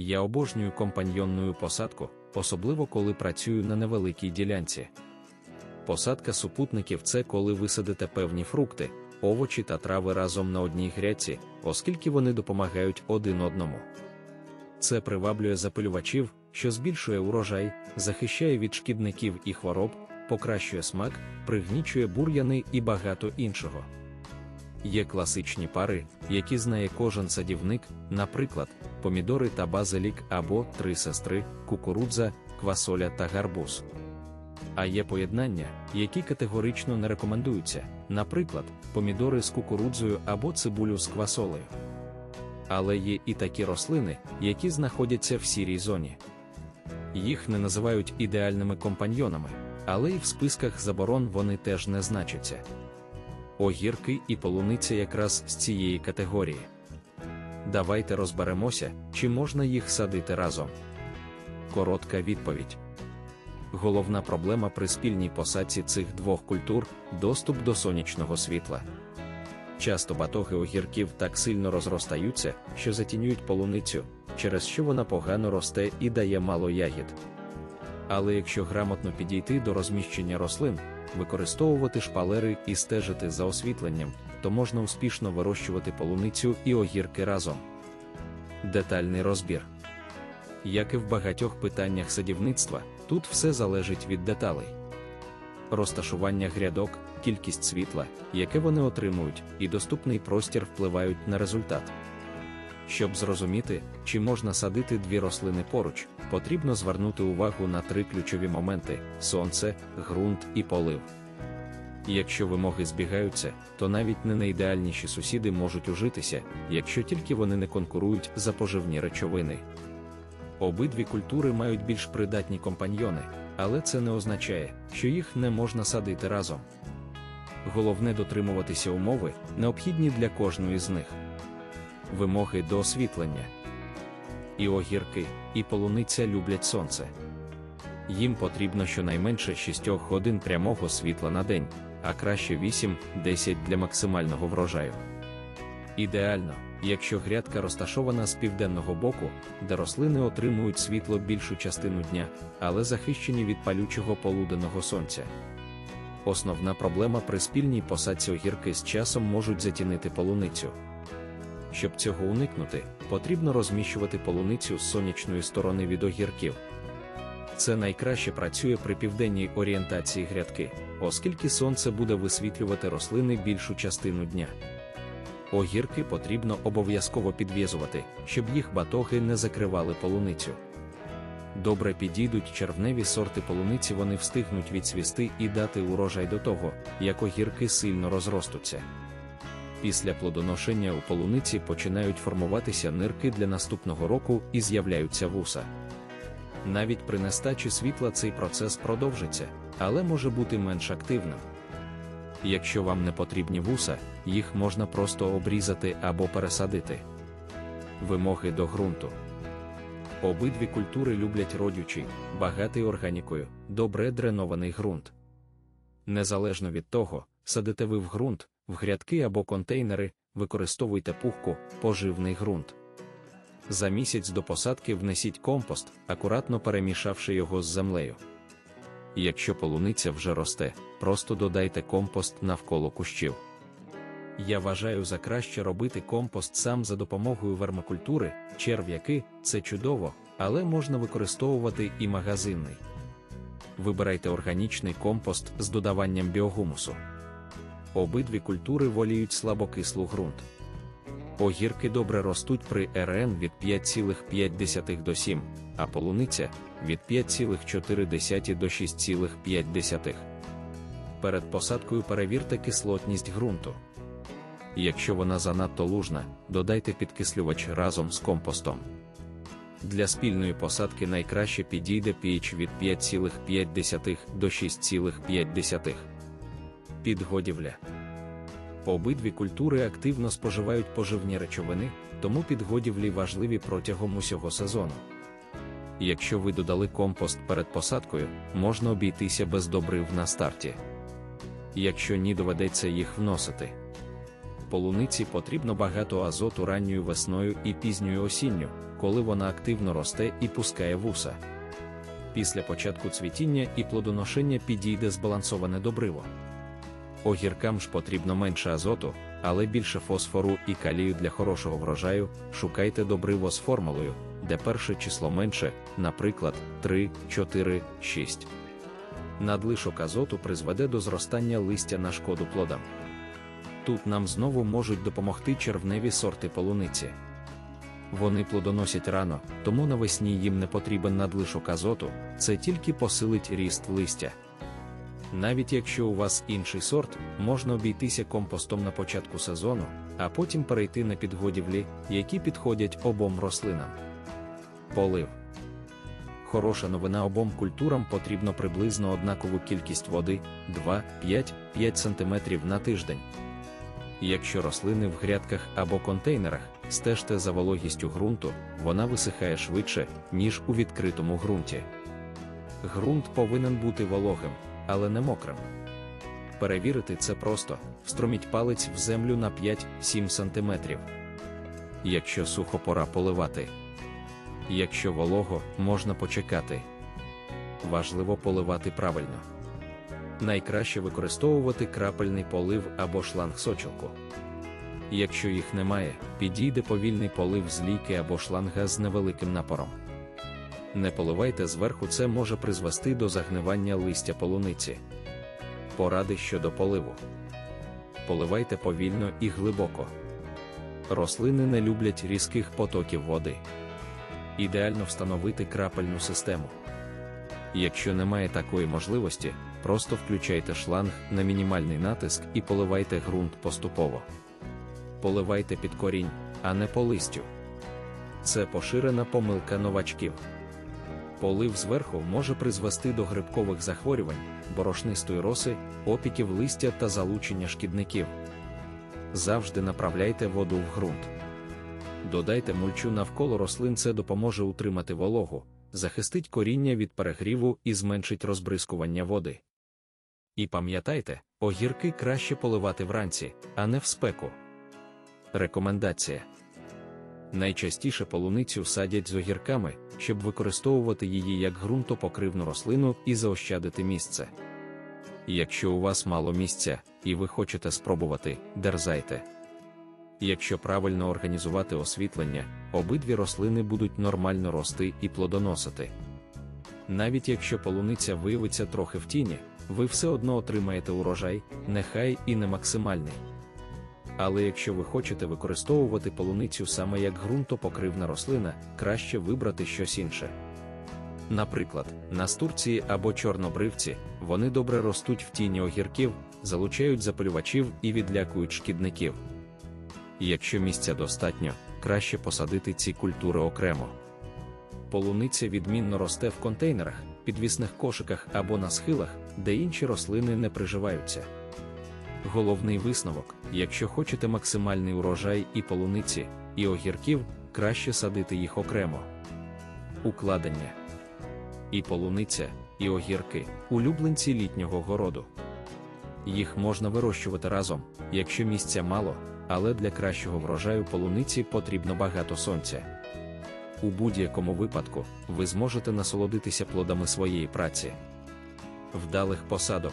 Я обожнюю компаньйонну посадку, особливо коли працюю на невеликій ділянці. Посадка супутників це коли ви садите певні фрукти, овочі та трави разом на одній грядці, оскільки вони допомагають один одному. Це приваблює запилювачів, що збільшує урожай, захищає від шкідників і хвороб, покращує смак, пригнічує бур'яни і багато іншого. Є класичні пари, які знає кожен садівник, наприклад, помідори та базилік або три сестри, кукурудза, квасоля та гарбуз. А є поєднання, які категорично не рекомендуються, наприклад, помідори з кукурудзою або цибулю з квасолею. Але є і такі рослини, які знаходяться в сірій зоні. Їх не називають ідеальними компаньйонами, але і в списках заборон вони теж не значаться. Огірки і полуниця якраз з цієї категорії. Давайте розберемося, чи можна їх садити разом. Коротка відповідь. Головна проблема при спільній посадці цих двох культур доступ до сонячного світла. Часто батоги огірків так сильно розростаються, що затінюють полуницю, через що вона погано росте і дає мало ягід. Але якщо грамотно підійти до розміщення рослин, використовувати шпалери і стежити за освітленням, то можна успішно вирощувати полуницю і огірки разом. Детальний розбір. Як і в багатьох питаннях садівництва, тут все залежить від деталей. Розташування грядок, кількість світла, яке вони отримують, і доступний простір впливають на результат. Щоб зрозуміти, чи можна садити дві рослини поруч, потрібно звернути увагу на три ключові моменти: сонце, ґрунт і полив. Якщо вимоги збігаються, то навіть не найідеальніші сусіди можуть ужитися, якщо тільки вони не конкурують за поживні речовини. Обидві культури мають більш придатні компаньйони, але це не означає, що їх не можна садити разом. Головне дотримуватися умови, необхідні для кожної з них. Вимоги до освітлення. І огірки, і полуниця люблять сонце. Їм потрібно щонайменше 6 годин прямого світла на день, а краще 8-10 для максимального врожаю. Ідеально, якщо грядка розташована з південного боку, де рослини отримують світло більшу частину дня, але захищені від палючого полуденного сонця. Основна проблема при спільній посадці огірки з часом можуть затінити полуницю. Щоб цього уникнути, потрібно розміщувати полуницю з сонячної сторони від огірків. Це найкраще працює при південній орієнтації грядки, оскільки сонце буде висвітлювати рослини більшу частину дня. Огірки потрібно обов'язково підв'язувати, щоб їх батоги не закривали полуницю. Добре підійдуть червневі сорти полуниці, вони встигнуть відсвісти і дати урожай до того, як огірки сильно розростуться. Після плодоношення у полуниці починають формуватися нирки для наступного року і з'являються вуса. Навіть при нестачі світла цей процес продовжиться, але може бути менш активним. Якщо вам не потрібні вуса, їх можна просто обрізати або пересадити. Вимоги до ґрунту. Обидві культури люблять родючий, багатий органікою, добре дренований ґрунт. Незалежно від того, садите ви в ґрунт, в грядки або контейнери, використовуйте пухку, поживний ґрунт. За місяць до посадки внесіть компост, акуратно перемішавши його з землею. Якщо полуниця вже росте, просто додайте компост навколо кущів. Я вважаю за краще робити компост сам за допомогою вермикультури, черв'яки це чудово, але можна використовувати і магазинний. Вибирайте органічний компост з додаванням біогумусу. Обидві культури воліють слабокислу ґрунт. Огірки добре ростуть при РН від 5,5 до 7, а полуниця від 5,4 до 6,5. Перед посадкою перевірте кислотність ґрунту. Якщо вона занадто лужна, додайте підкислювач разом з компостом. Для спільної посадки найкраще підійде pH від 5,5 до 6,5. Підгодівля. Обидві культури активно споживають поживні речовини, тому підгодівлі важливі протягом усього сезону. Якщо ви додали компост перед посадкою, можна обійтися без добрив на старті. Якщо ні, доведеться їх вносити. Полуниці потрібно багато азоту ранньою весною і пізньою осінню, коли вона активно росте і пускає вуса. Після початку цвітіння і плодоношення підійде збалансоване добриво. Огіркам ж потрібно менше азоту, але більше фосфору і калію для хорошого врожаю. Шукайте добриво з формулою, де перше число менше, наприклад, 3, 4, 6. Надлишок азоту призведе до зростання листя на шкоду плодам. Тут нам знову можуть допомогти червневі сорти полуниці. Вони плодоносять рано, тому навесні їм не потрібен надлишок азоту, це тільки посилить ріст листя. Навіть якщо у вас інший сорт, можна обійтися компостом на початку сезону, а потім перейти на підгодівлі, які підходять обом рослинам. Полив. Хороша новина обом культурам потрібно приблизно однакову кількість води 2-5-5 см на тиждень. Якщо рослини в грядках або контейнерах, стежте за вологістю ґрунту, вона висихає швидше, ніж у відкритому ґрунті. Ґрунт повинен бути вологим, але не мокрим. Перевірити це просто: встроміть палець в землю на 5-7 см. Якщо сухо пора поливати. Якщо волого, можна почекати. Важливо поливати правильно. Найкраще використовувати крапельний полив або шланг сочилку. Якщо їх немає, підійде повільний полив з ліки або шланга з невеликим напором. Не поливайте зверху, це може призвести до загнивання листя полуниці. Поради щодо поливу. Поливайте повільно і глибоко. Рослини не люблять різких потоків води. Ідеально встановити крапельну систему. Якщо немає такої можливості, просто включайте шланг на мінімальний натиск і поливайте ґрунт поступово. Поливайте під корінь, а не по листю. Це поширена помилка новачків. Полив зверху може призвести до грибкових захворювань, борошнистої роси, опіків листя та залучення шкідників. Завжди направляйте воду в ґрунт. Додайте мульчу навколо рослин, це допоможе утримати вологу, захистить коріння від перегріву і зменшить розбризкування води. І пам'ятайте, огірки краще поливати вранці, а не в спеку. Рекомендація. Найчастіше полуницю садять з огірками, щоб використовувати її як ґрунтопокривну рослину і заощадити місце. Якщо у вас мало місця і ви хочете спробувати, дерзайте. Якщо правильно організувати освітлення, обидві рослини будуть нормально рости і плодоносити. Навіть якщо полуниця виявиться трохи в тіні, ви все одно отримаєте урожай, нехай і не максимальний. Але якщо ви хочете використовувати полуницю саме як ґрунтопокривна рослина, краще вибрати щось інше. Наприклад, настурції або чорнобривці, вони добре ростуть в тіні огірків, залучають запалювачів і відлякують шкідників. Якщо місця достатньо, краще посадити ці культури окремо. Полуниця відмінно росте в контейнерах, підвісних кошиках або на схилах, де інші рослини не приживаються. Головний висновок: якщо хочете максимальний урожай і полуниці, і огірків, краще садити їх окремо. Укладення і полуниця, і огірки улюбленці літнього городу. Їх можна вирощувати разом, якщо місця мало, але для кращого врожаю полуниці потрібно багато сонця. У будь-якому випадку ви зможете насолодитися плодами своєї праці. Вдалих посадок.